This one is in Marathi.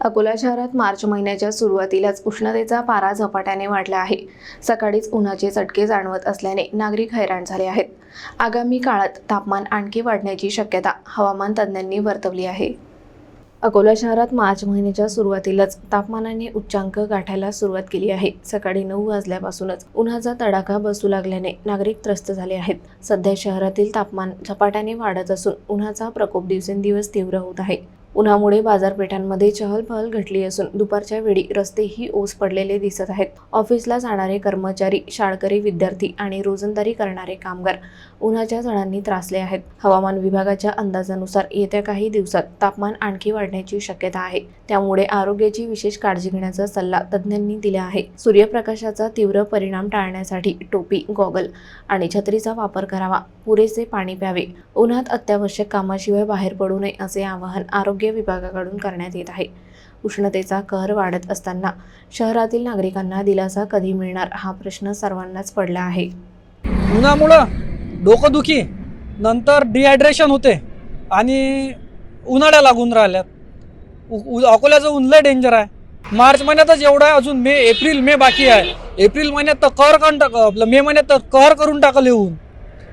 अकोला शहरात मार्च महिन्याच्या सुरुवातीलाच उष्णतेचा पारा झपाट्याने वाढला आहे. सकाळीच उन्हाचे चटके जाणवत असल्याने नागरिक हैराण झाले आहेत. आगामी काळात तापमान आणखी वाढण्याची शक्यता हवामान तज्ज्ञांनी वर्तवली आहे. अकोला शहरात मार्च महिन्याच्या सुरुवातीलाच तापमानाने उच्चांक गाठायला सुरुवात केली आहे. सकाळी नऊ वाजल्यापासूनच उन्हाचा तडाखा बसू लागल्याने नागरिक त्रस्त झाले आहेत. सध्या शहरातील तापमान झपाट्याने वाढत असून उन्हाचा प्रकोप दिवसेंदिवस तीव्र होत आहे. उन्हामुळे बाजारपेठांमध्ये चहलपहल घटली असून दुपारच्या वेळी रस्तेही ओस पडलेले दिसत आहेत. ऑफिसला जाणारे कर्मचारी शाळकरी विद्यार्थी आणि रोजंदारी करणारे कामगार उन्हाच्या झळांनी त्रासले आहेत. हवामान विभागाच्या अंदाजानुसार येत्या काही दिवसात तापमान आणखी वाढण्याची शक्यता आहे. त्यामुळे आरोग्याची विशेष काळजी घेण्याचा सल्ला तज्ज्ञांनी दिला आहे. सूर्यप्रकाशाचा तीव्र परिणाम टाळण्यासाठी टोपी गॉगल आणि छत्रीचा वापर करावा. पुरेसे पाणी प्यावे. उन्हात अत्यावश्यक कामाशिवाय बाहेर पडू नये असे आवाहन आरोग्य विभागाकडून करण्यात येत आहे. उष्णतेचा कहर वाढत असताना शहरातील नागरिकांना दिलासा कधी मिळणार हा प्रश्न सर्वांनाच पडला आहे. उन्हामुळं डोकंदुखी नंतर डिहायड्रेशन होते आणि उन्हाळ्या लागून राहिल्यात. अकोल्याचं उन्हलं डेंजर आहे. मार्च महिन्यातच एवढं आहे अजून मे एप्रिल मे बाकी आहे. एप्रिल महिन्यात तर कर करून टाक आपलं मे महिन्यात तर कर करून टाकलं येऊन.